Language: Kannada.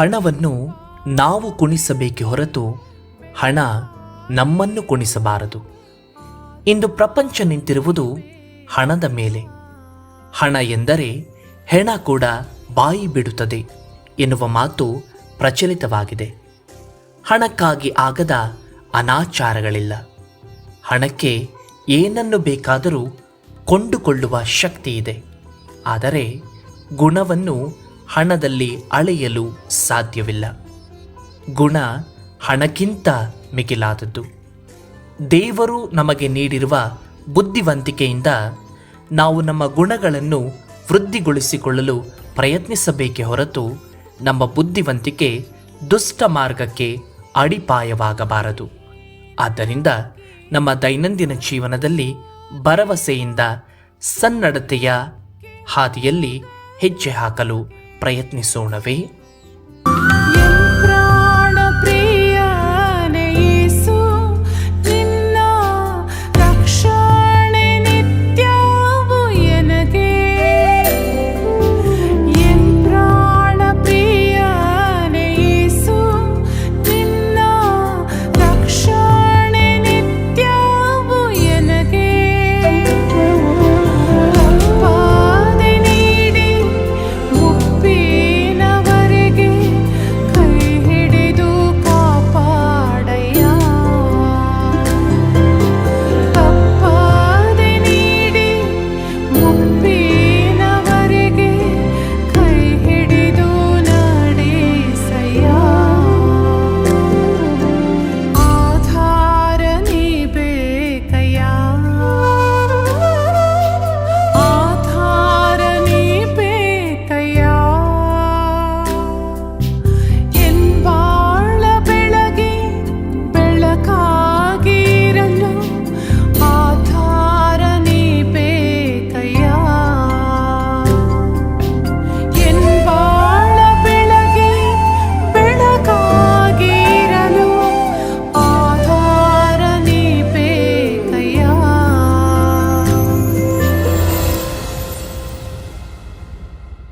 ಹಣವನ್ನು ನಾವು ಕುಣಿಸಬೇಕೆ ಹೊರತು ಹಣ ನಮ್ಮನ್ನು ಕುಣಿಸಬಾರದು. ಇಂದು ಪ್ರಪಂಚ ನಿಂತಿರುವುದು ಹಣದ ಮೇಲೆ. ಹಣ ಎಂದರೆ ಹೆಣ ಕೂಡ ಬಾಯಿ ಬಿಡುತ್ತದೆ ಎನ್ನುವ ಮಾತು ಪ್ರಚಲಿತವಾಗಿದೆ. ಹಣಕ್ಕಾಗಿ ಆಗದ ಅನಾಚಾರಗಳಿಲ್ಲ. ಹಣಕ್ಕೆ ಏನನ್ನು ಬೇಕಾದರೂ ಕೊಂಡುಕೊಳ್ಳುವ ಶಕ್ತಿ ಇದೆ ಆದರೆ ಗುಣವನ್ನು ಹಣದಲ್ಲಿ ಅಳೆಯಲು ಸಾಧ್ಯವಿಲ್ಲ. ಗುಣ ಹಣಕ್ಕಿಂತ ಮಿಗಿಲಾದದ್ದು. ದೇವರು ನಮಗೆ ನೀಡಿರುವ ಬುದ್ಧಿವಂತಿಕೆಯಿಂದ ನಾವು ನಮ್ಮ ಗುಣಗಳನ್ನು ವೃದ್ಧಿಗೊಳಿಸಿಕೊಳ್ಳಲು ಪ್ರಯತ್ನಿಸಬೇಕೇ ಹೊರತು ನಮ್ಮ ಬುದ್ಧಿವಂತಿಕೆ ದುಷ್ಟ ಮಾರ್ಗಕ್ಕೆ ಅಡಿಪಾಯವಾಗಬಾರದು. ಆದ್ದರಿಂದ ನಮ್ಮ ದೈನಂದಿನ ಜೀವನದಲ್ಲಿ ಭರವಸೆಯಿಂದ ಸನ್ನಡತೆಯ ಹಾದಿಯಲ್ಲಿ ಹೆಜ್ಜೆ ಹಾಕಲು ಪ್ರಯತ್ನಿಸೋಣವೇ?